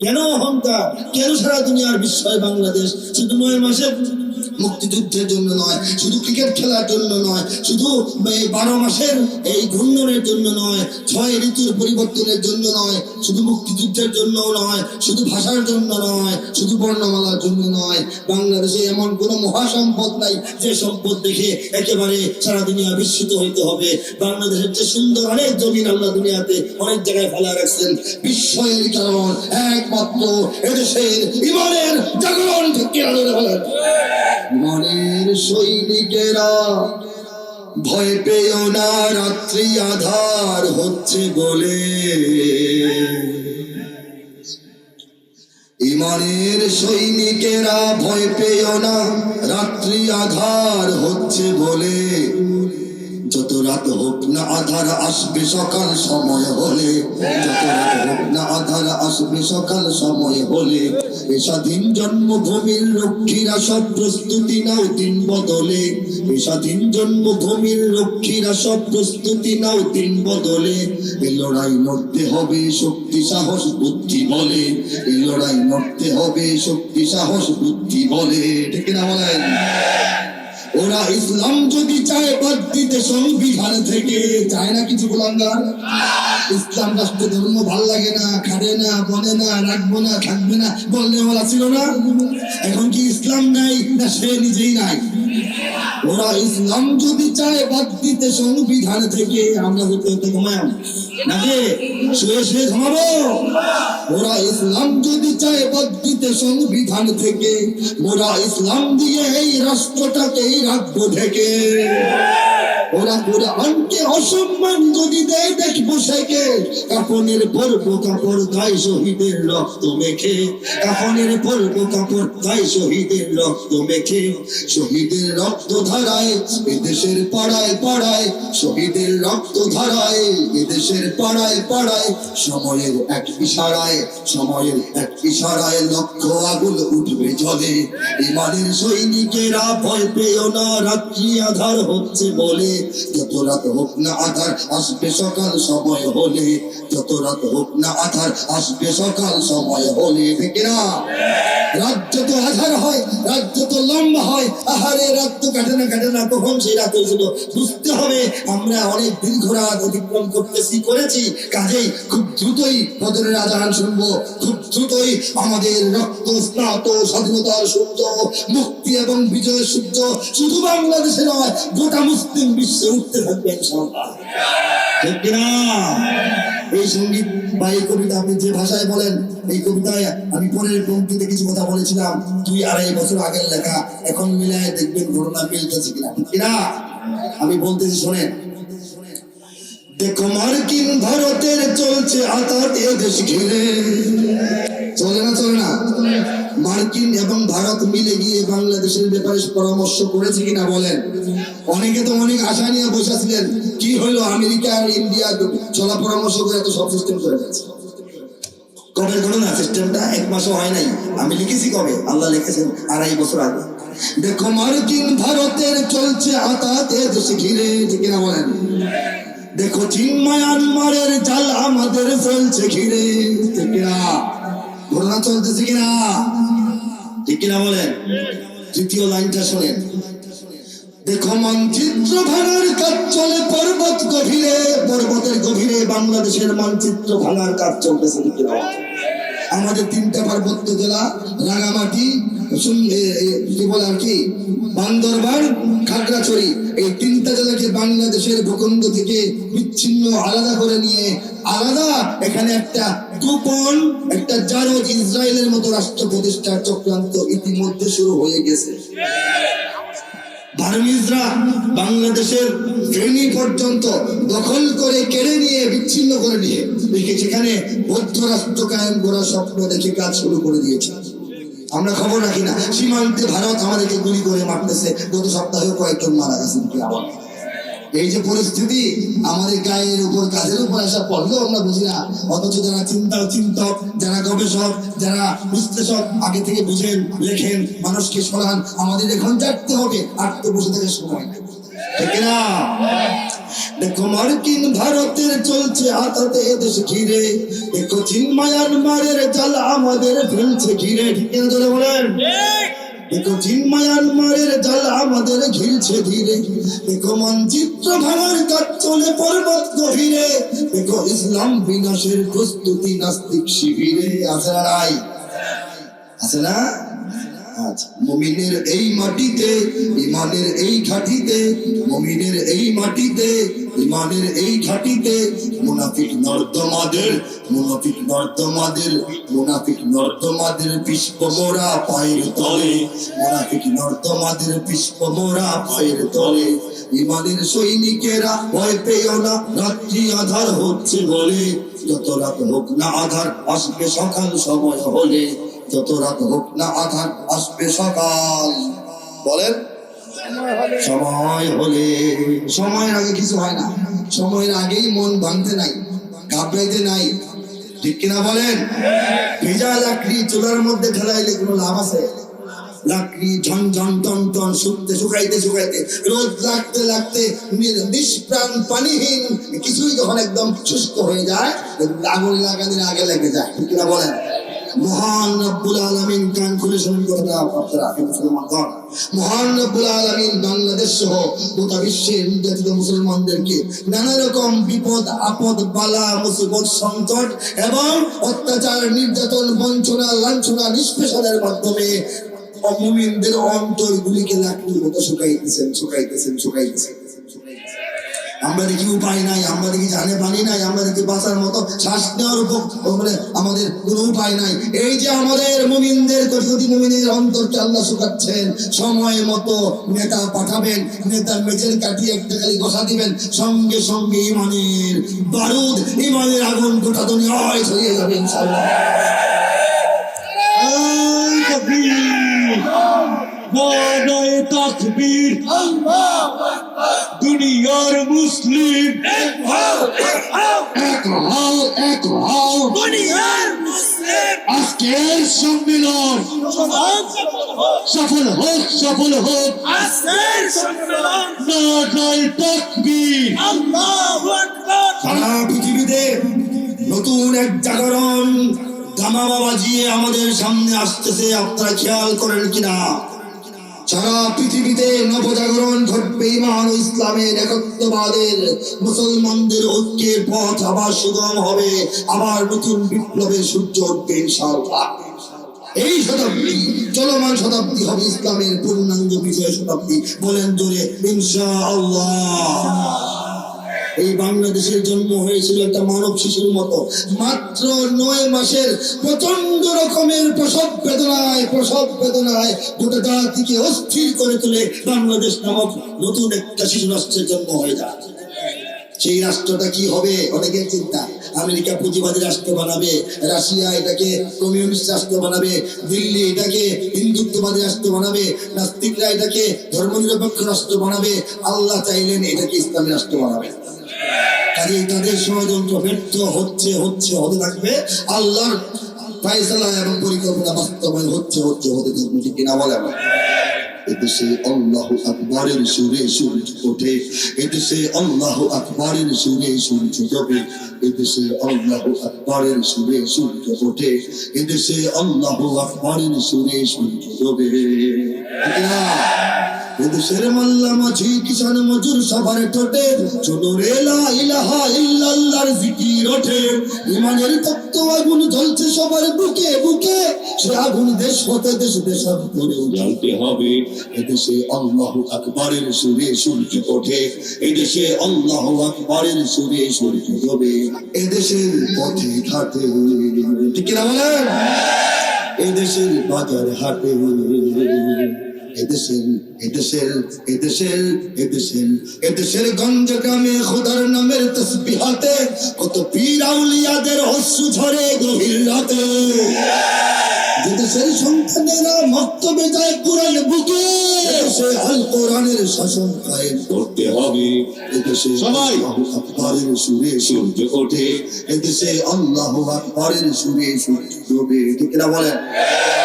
কেন অহংকার? কেন সারা দুনিয়ার বিস্ময় বাংলাদেশ? শুধু নয় মাসে মুক্তিযুদ্ধের জন্য নয়, শুধু ক্রিকেট খেলার জন্য নয়, শুধু বারো মাসের এই ঘূর্ণনের জন্য নয়, ছয় ঋতুর পরিবর্তনের জন্য নয়, শুধু মুক্তিযুদ্ধের জন্য নয়, শুধু ভাষার জন্য নয়, শুধু বর্ণমালার জন্য নয়। বাংলাদেশে এমন কোন মহাসম্পদ নাই যে সম্পদ দেখে একেবারে সারা দুনিয়া বিস্মিত হইতে হবে। বাংলাদেশের যে সুন্দর অনেক জমিন আল্লাহ দুনিয়াতে অনেক জায়গায় ফেলা রাখছেন। বিস্ময়ের কারণ একমাত্র এদেশের ইমানের জাগরণ আলোরে বলেন। মনের সৈনিকেরা, ভয় পেও না, রাত্রি আধার হচ্ছে বলে। ইমানের সৈনিকেরা ভয় পেও না, রাত্রি আধার হচ্ছে বলে। রাত হোক না আধার আসবে সকাল সময় হলে যত রাত হোক না আধার আসবে সকাল সময় হলে, এ স্বাধীন জন্মভূমির রক্ষীরা সব প্রস্তুতি নাও দিন বদলে, এ স্বাধীন জন্মভূমির রক্ষীরা সব প্রস্তুতি নাও দিন বদলে, এ লড়াই লড়তে হবে শক্তি, সাহস, বুদ্ধি, বলে, এ লড়াই লড়তে হবে শক্তি, সাহস, বুদ্ধি, বলে, ঠিক না বলেন? ওরা ইসলাম যদি চায়, বাদ দিতে সংবিধান থেকে। চায় না কিছু গোলাঙ্গার? ইসলাম রাষ্ট্র ধর্ম ভালো লাগে না খাড়ে না, বনে না, রাখব না, থাকবে না বললে ওরা ছিল না? এখন কি ইসলাম নাই না সে নিজেই নাই? ওরা ইসলাম যদি চায়, বাদ দিতে সংবিধান থেকে আমরা হতে হতে ঘুমায়। নাকি? শুয়ে শুয়ে ঘুমাবো? ওরা ইসলাম যদি চায়, বাদ দিতে সংবিধান থেকে, ওরা ইসলাম দিয়ে এই রাষ্ট্রটাকেই রাখব ঢেকে। ওরা কোরআনকে অসম্মান যদি দেয় দেখব সেকে কাপনের পরবো কাপড় গায়ে শহীদের রক্ত মেখে। কাপনের পরবো কাপড় গায়ে শহীদের রক্ত মেখে। শহীদের রক্ত ধারায় এদেশের পাড়ায় পাড়ায়। শহীদের রক্ত ধারায় এদেশের পাড়ায় পাড়ায়। সময়ের এক ইশারায়, সময়ের এক ইশারায় লক্ষ আগুন উঠবে জলে। ইমানের সৈনিকেরা ভয় পেও না, রাত্রি আধার হচ্ছে বলে। যত রাত হোক না আধার, আসবে সকাল সময় হলে। যত রাত হোক না আধার, আসবে সকাল সময় হলে। রাত যত আধার হয়, রাত যত লম্বা হয়, আহারে রাত তো কাটে না কাটে না, কখন সেই রাত হয়েছিল? বুঝতে হবে, আমরা অনেক দীর্ঘ রাত অতিক্রম করতেছি, করেছি। কাজেই খুব দ্রুতই বদরের আজান শুনব। খুব দ্রুতই আমাদের রক্ত, স্নাত, স্বাধীনতার সূর্য, মুক্তি এবং বিজয়ের সূর্য শুধু বাংলাদেশে নয়, গোটা মুসলিম বিশ্বে ঠিক এই সংগীত বা এই কবিতা আপনি যে ভাষায় বলেন, এই কবিতায় আমি পরের পঙ্ক্তিতে কিছু কথা বলেছিলাম। দুই আড়াই বছর আগের লেখা। এখন মিলায় দেখবেন ঘটনা মিলতেছে কিনা। ঠিক কিনা? আমি বলতেছি, শোনেন। দেখো, মার্কিন ভারতের চলছে আতাত এ ঘিরে। চলে না চলে না? মার্কিন এবং ভারত মিলে গিয়ে বাংলাদেশের ব্যাপারে পরামর্শ করেছে কিনা বলেন। অনেকে তো অনেক আশা নিয়ে বসেছিলেন কি হলো আমেরিকা আর ইন্ডিয়া চলা পরামর্শ করে এত সব সিস্টেম করে দিয়েছে কবে ঘটনা সিস্টেমটা এক মাসও হয় নাই। আমি লিখেছি কবে? আল্লাহ লিখেছেন আড়াই বছর আগে। দেখো মার্কিন, ভারতের চলছে আতাত দেশ ঘিরে, ঠিক কিনা বলেন? দেখো চীন, মায়ানমারের জাল আমাদের চলছে ঘিরে, ঠিক কিনা? ঘটনা চলতেছে কিনা? কিনা বলেন? তৃতীয় লাইনটা শোনেন। দেখো মানচিত্র ভাঙার কাজ চলে, পর্বত গভীরে, পর্বতের গভীরে বাংলাদেশের মানচিত্র ভাঙার কাজ চলতেছে? আমাদের তিনটা পার্বত্য জেলা, রাঙামাটি কি বলে আর কি? বান্দরবান, খাগড়াছড়ি। এই তিনটা জেলাকে বাংলাদেশের ভূখণ্ড থেকে বিচ্ছিন্ন আলাদা করে নিয়ে আলাদা এখানে একটা গোপন, একটা জারজ ইসরায়েলের মতো রাষ্ট্র প্রতিষ্ঠার চক্রান্ত ইতিমধ্যে শুরু হয়ে গেছে। বার্মিজরা বাংলাদেশের ফেনী পর্যন্ত দখল করে কেড়ে নিয়ে বিচ্ছিন্ন করে নিয়ে সেখানে বৌদ্ধ রাষ্ট্র কায়েম করার স্বপ্ন দেখে কাজ শুরু করে দিয়েছে। আমরা খবর রাখি না। সীমান্তে ভারত আমাদেরকে গুলি করে মারতেছে। গত সপ্তাহেও কয়েকজন মারা গেছে নাকি আবার? এই যে পরিস্থিতি, আমাদের গায়ের উপর, কাজের উপর আসা পড়লেও আমরা বুঝি না। অথচ যারা চিন্তা চিন্তক, যারা গবেষক, যারা বিশ্লেষক, আগে থেকে বুঝেন, লেখেন, মানুষকে শোনান, আমাদের এখন জানতে হবে আর তো বসে থেকে সময়। ঠিক না দেখো মার্কিন ভারতের চলছে আতাতে দেশ ঘিরে। দেখো চীন মায়ানমারের জাল আমাদের ফেলছে ঘিরে। ঠিক বলেন? দেখো চীন মায়ানমারের জাল আমাদের ঘিরছে ধীরে। দেখো মানচিত্র ভাঙার কাজ চলে পর্বত গভীরে। দেখো ইসলাম বিনাশের প্রস্তুতি নাস্তিক শিবিরে। আছে না নাই? আছে না? এই মাটিতে, ইমানের এই ঘাটিতে এই মাটিতে, ইমানের এই ঘাটিতে, মুনাফিক নর্দমাদের মুনাফিক নর্দমাদের মুনাফিক নর্দমাদের পায়ের তলে, মুনাফিক নর্দমাদের পায়ের তলে। ইমানের সৈনিকেরা ভয় না, রাত্রি আধার হচ্ছে বলে, যত রাত হোক না আধার, আসবে সকাল সময় হলে। যত রাত হোক না আধার আসবে সকাল। বলেন? সময় হলে, সময়ের আগে কিছু হয় না। সময়ের আগেই মন ভাঙতে নাই, ঘাবড়াইতে নাই। ঠিক কিনা বলেন? ভেজা লাকড়ি চুলার মধ্যে ঠেলাইলে কোনো লাভ আছে? লাকড়ি ঝন ঝন টন শুকতে শুকাইতে শুকাইতে রোদ লাগতে লাগতে নিষ্প্রাণ পানিহীন, কিছুই যখন একদম শুষ্ক হয়ে যায়, আগুন লাগানোর আগে লেগে যায়। ঠিক কিনা বলেন? মহান রব্বুল আলামিন শুনুন আপনারা মহান রব্বুল আলামিন বাংলাদেশ সহ গোটা বিশ্বের নির্যাতিত মুসলমানদেরকে নানা রকম বিপদ, আপদ, বালা, মুসিবত, সংকট এবং অত্যাচার, নির্যাতন, বঞ্চনা, লাঞ্ছনা, নিষ্পেষণের মাধ্যমে অমুমিনদের অন্তরগুলিকে লাকড়ির মতো শুকাইতেছেন শুকাইতেছেন শুকাইতেছেন। আমরা দেখি উপায় নাই আমরা দেখি জানে পানি নাই আমরা দেখি বাঁচার মতো শ্বাস নেওয়ার উপর মানে আমাদের কোনো উপায় নাই। এই যে আমাদের মুমিনদের কোটি মুমিনের অন্তরকে আল্লাহ শুকাচ্ছেন, সময় মতো নেতা পাঠাবেন, নেতার মেচের কাটিয়ে একটা খালি ঘষা দিবেন, সঙ্গে সঙ্গে ইমানের বারুদ, ইমানের আগুন গোটা দুনিয়ায় ছড়িয়ে যাবে, ইনশাআল্লাহ। নারায়ে তাকবীর। দুনিয়ার মুসলিম। এক হও এক হও আজকের সম্মেলন। সফল হোক সফল হোক। নারায়ে তাকবীর। সারা পৃথিবীতে নতুন এক জাগরণ দামামা বাজিয়ে আমাদের সামনে আসতেছে। আপনারা খেয়াল করেন কিনা? সারা পৃথিবীতে নবজাগরণ ঘটবে ইমান ইসলামের একত্ববাদের। মুসলমানদের ঐক্যের পথ আবার সুগম হবে। আবার নতুন বিপ্লবের সূর্য উঠবে এই শতাব্দী, চলমান শতাব্দী হবে ইসলামের পূর্ণাঙ্গ বিজয় শতাব্দী। বলেন জোরে, ইনশাআল্লাহ। এই বাংলাদেশের জন্ম হয়েছিল একটা মানব শিশুর মতো। মাত্র নয় মাসের প্রচণ্ড রকমের প্রসব বেদনায় প্রসব বেদনায় গোটা জাতিকে অস্থির করে তুলে বাংলাদেশ নামক নতুন একটা শিশু রাষ্ট্রের জন্ম হয়ে যায় সেই রাষ্ট্রটা কি হবে? অনেকের চিন্তা। আমেরিকা পুঁজিবাদী রাষ্ট্র বানাবে, রাশিয়া এটাকে কমিউনিস্ট রাষ্ট্র বানাবে, দিল্লি এটাকে হিন্দুত্ববাদী রাষ্ট্র বানাবে, নাস্তিকরা এটাকে ধর্মনিরপেক্ষ রাষ্ট্র বানাবে। আল্লাহ চাইলেন এটাকে ইসলামী রাষ্ট্র বানাবে। কাজেই তাদের ষড়যন্ত্র ব্যর্থ হচ্ছে হচ্ছে, হতে থাকবে আল্লাহর ফাইসালা এবং পরিকল্পনা বাস্তবায়ন হচ্ছে হচ্ছে, হতে থাকবে, ঠিক কিনা বলে আমার এদেশে আল্লাহ আকবরের সুরে সূর্য ওঠে, এদেশে আল্লাহ আকবরের সুরে সূর্য ডোবে এদেশে আল্লাহ আকবরের সুরে সূর্য ওঠে, এদেশে আল্লাহ আকবরের সুরে সূর্য ডোবে? এদেশের মাল্লা মাঝি কিষান মজুর সবার ঠোঁটে চলো রে ইলাহা ইল্লাল্লাহর জিকির ওঠে। ইমানের তত্ত্ব আগুন জ্বলছে সবার বুকে বুকে সে আগুন দেশ হতে দেশ দেশান্তরে জ্বলতে হবে। এদেশে আল্লাহ আকবরের সুরে সূর্য ওঠে। এদেশে আল্লাহ আকবরের সুরে সূর্য ডোবে এদেশের পথে ঘাটে ঠিক না বলেন? এদেশের বাজার হাটে এদেশের এদেশের এদেশের এদেশের এদেশের গঞ্জ গ্রামে খোদার নামের তসবিহাতে কত পীর আউলিয়াদের অশ্রু ঝরে গভীর রাতে। যে দেশের সন্তানেরা মক্তবে যায় কোরআন বুকে এদেশে আল কোরআনের শাসন কায়েম করতে হবে। এদেশে সবাই। আকবরের সুরে সূর্য ওঠে। এদেশে আল্লাহ আকবরের সুরে সূর্য ডোবে ঠিক না বলেন?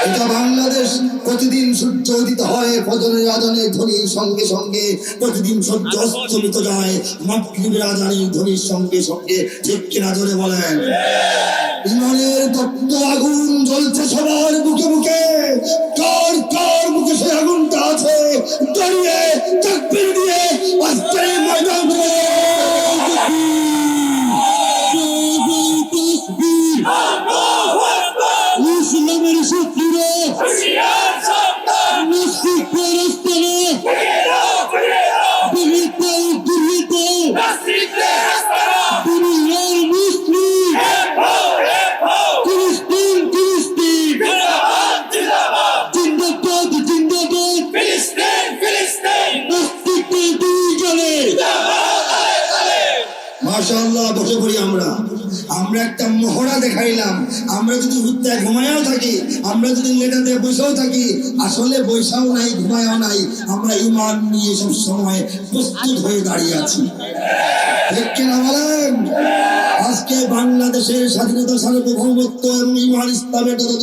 এটা বাংলাদেশ প্রতিদিন সূর্য উদিত হয় ফজরের আজানের ধ্বনির সঙ্গে সঙ্গে। প্রতিদিন সূর্য অস্তমিত যায় মাগরিবের আজানের ধ্বনির সঙ্গে সঙ্গে। ঠিক কিনা জোরে বলেন? ইমানের দত্ত আগুন জ্বলছে সবার বুকে বুকে আমরা যদি লেটাতে বসেও থাকি, আসলে বৈশাও নাই, ঘুমায়ও নাই, আমরা ইমান নিয়ে সব সময় প্রস্তুত হয়ে দাঁড়িয়ে আছি। ঠিক বলেন? আজকে বাংলাদেশের স্বাধীনতা সার্বভৌমত্ব এবং ইমান ইসলামের যত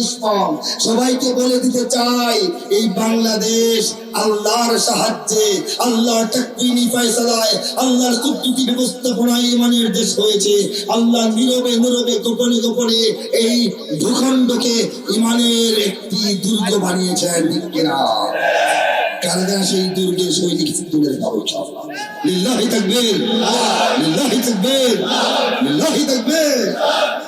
সবাইকে বলে দিতে চাই, এই বাংলাদেশ আল্লাহর সাহায্যে, আল্লাহর আল্লাহর ব্যবস্থাপনায় ইমানের দেশ হয়েছে। আল্লাহ নীরবে নীরবে, গোপনে গোপনে এই ভূখণ্ডকে ইমানের একটি দুর্গ বানিয়েছেন কানাডা সেই দুর্গের সৈনিক দেওয়া ইনশাআল্লাহ। লিল্লাহি তাকবীর। লিল্লাহি তাকবীর। লিল্লাহি তাকবীর।